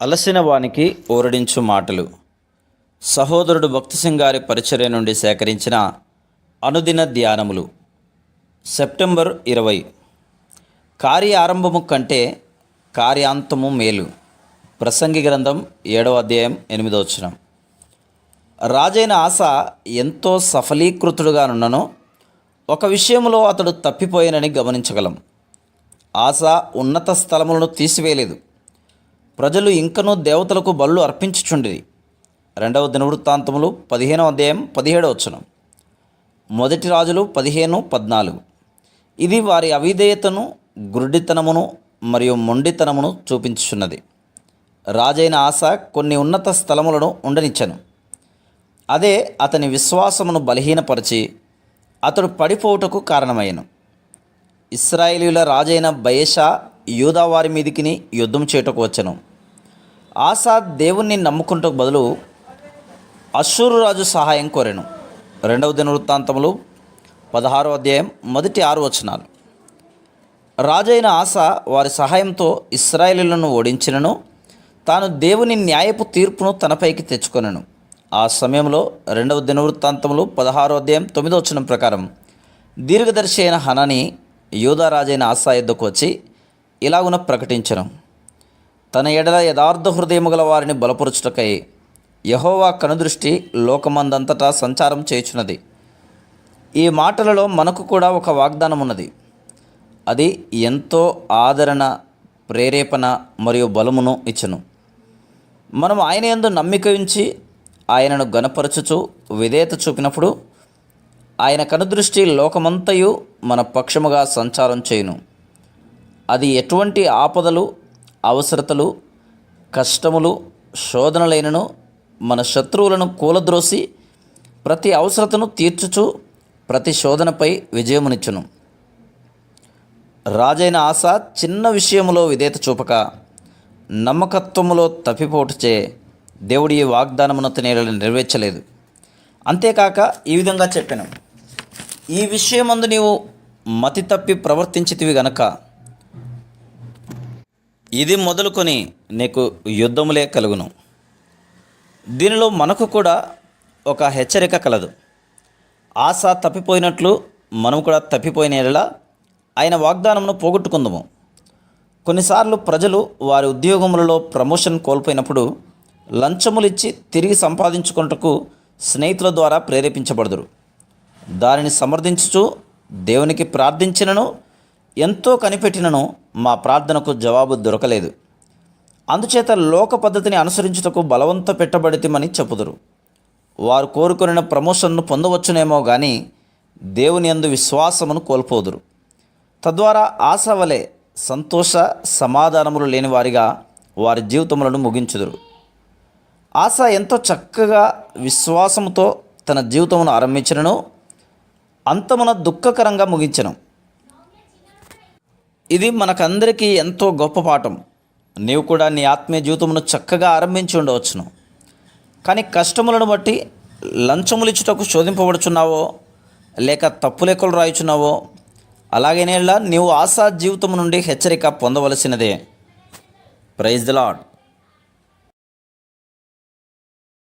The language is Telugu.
అలసిన వానికి ఊరడించు మాటలు. సహోదరుడు భక్తి సింగారి పరిచర్య నుండి సేకరించిన అనుదిన ధ్యానములు. సెప్టెంబర్ ఇరవై. కార్య ఆరంభము కంటే కార్యాంతము మేలు. ప్రసంగి గ్రంథం ఏడవ అధ్యాయం ఎనిమిదో వచనం. రాజైన ఆశ ఎంతో సఫలీకృతుడుగానున్ననో ఒక విషయంలో అతడు తప్పిపోయానని గమనించగలం. ఆశ ఉన్నత స్థలములను తీసివేయలేదు. ప్రజలు ఇంకనూ దేవతలకు బళ్ళు అర్పించుచుండిరి. రెండవ దినవృత్తాంతములు పదిహేనవ అధ్యాయం పదిహేడవ వచనం. మొదటి రాజులు పదిహేను పద్నాలుగు. ఇది వారి అవిధేయతను గురుడితనమును మరియు మొండితనమును చూపించుచున్నది. రాజైన ఆశ కొన్ని ఉన్నత స్థలములను ఉండనిచ్చను. అదే అతని విశ్వాసమును బలహీనపరిచి అతడు పడిపోవుటకు కారణమైన ఇస్రాయేలీల రాజైన బయేషా యూదా వారి మీదికిని యుద్ధం చేయుటకు వచ్చను. ఆసాద్ దేవుణ్ణి నమ్ముకుంటకు బదులు అశ్వరురాజు సహాయం కోరాను. రెండవ దినవృత్తాంతములు పదహారో అధ్యాయం మొదటి ఆరు వచనాలు. రాజైన ఆశ వారి సహాయంతో ఇస్రాయేలీలను ఓడించినను తాను దేవుని న్యాయపు తీర్పును తనపైకి తెచ్చుకొనను. ఆ సమయంలో రెండవ దినవృత్తాంతములు పదహారో అధ్యాయం తొమ్మిదో వచనం ప్రకారం దీర్ఘదర్శి అయిన హనని యూదా రాజైన ఆశా యుద్ధకు వచ్చి ఇలాగున ప్రకటించను. తన ఎడల యథార్థ హృదయము గల వారిని బలపరుచుటకై యహోవా కనుదృష్టి లోకమందంతటా సంచారం చేయుచున్నది. ఈ మాటలలో మనకు కూడా ఒక వాగ్దానం ఉన్నది అది ఎంతో ఆదరణ ప్రేరేపణ మరియు బలమును ఇచ్చను. మనం ఆయన ఎందు నమ్మిక ఉంచి ఆయనను గనపరచుచు విధేయత చూపినప్పుడు ఆయన కనుదృష్టి లోకమంతయు మన పక్షముగా సంచారం చేయును. అది ఎటువంటి ఆపదలు అవసరతలు కష్టములు శోధనలైనను మన శత్రువులను కూలద్రోసి ప్రతి అవసరతను తీర్చుచు ప్రతి శోధనపై విజయమునిచ్చును. రాజైన ఆశ చిన్న విషయములో విధేత చూపక నమ్మకత్వములో తప్పిపోటుచే దేవుడి ఈ వాగ్దానమును నేలను నెరవేర్చలేదు. అంతేకాక ఈ విధంగా చెప్పాను. ఈ విషయమందు నీవు మతి తప్పి ప్రవర్తించితివి గనక ఇది మొదలుకొని నీకు యుద్ధములే కలుగును. దీనిలో మనకు కూడా ఒక హెచ్చరిక కలదు. ఆశ తప్పిపోయినట్లు మనం కూడా తప్పిపోయిన ఎడలా ఆయన వాగ్దానమును పోగొట్టుకుందాము. కొన్నిసార్లు ప్రజలు వారి ఉద్యోగములలో ప్రమోషన్ కోల్పోయినప్పుడు లంచములు ఇచ్చి తిరిగి సంపాదించుకుంటకు స్నేహితుల ద్వారా ప్రేరేపించబడదురు. దానిని సమర్థించుచు దేవునికి ప్రార్థించినను ఎంతో కనిపెట్టినను మా ప్రార్థనకు జవాబు దొరకలేదు. అందుచేత లోక పద్ధతిని అనుసరించుటకు బలవంత పెట్టబడితేమని చెప్పుదురు. వారు కోరుకున్న ప్రమోషన్ను పొందవచ్చునేమో కానీ దేవుని యందు విశ్వాసమును కోల్పోదురు. తద్వారా ఆశ వలె సంతోష సమాధానములు లేని వారిగా వారి జీవితములను ముగించుదురు. ఆశ ఎంతో చక్కగా విశ్వాసముతో తన జీవితమును ఆరంభించినను అంతమున దుఃఖకరంగా ముగించను. ఇది మనకందరికీ ఎంతో గొప్ప పాఠం. నీవు కూడా నీ ఆత్మీయ జీవితమును చక్కగా ఆరంభించి ఉండవచ్చును. కానీ కష్టములను బట్టి లంచములు ఇచ్చుటకు శోధింపబడుచున్నావో లేక తప్పు లెక్కలు రాయుచున్నావో అలాగేనేలా నీవు ఆశా జీవితం నుండి హెచ్చరిక పొందవలసినదే. Praise the lord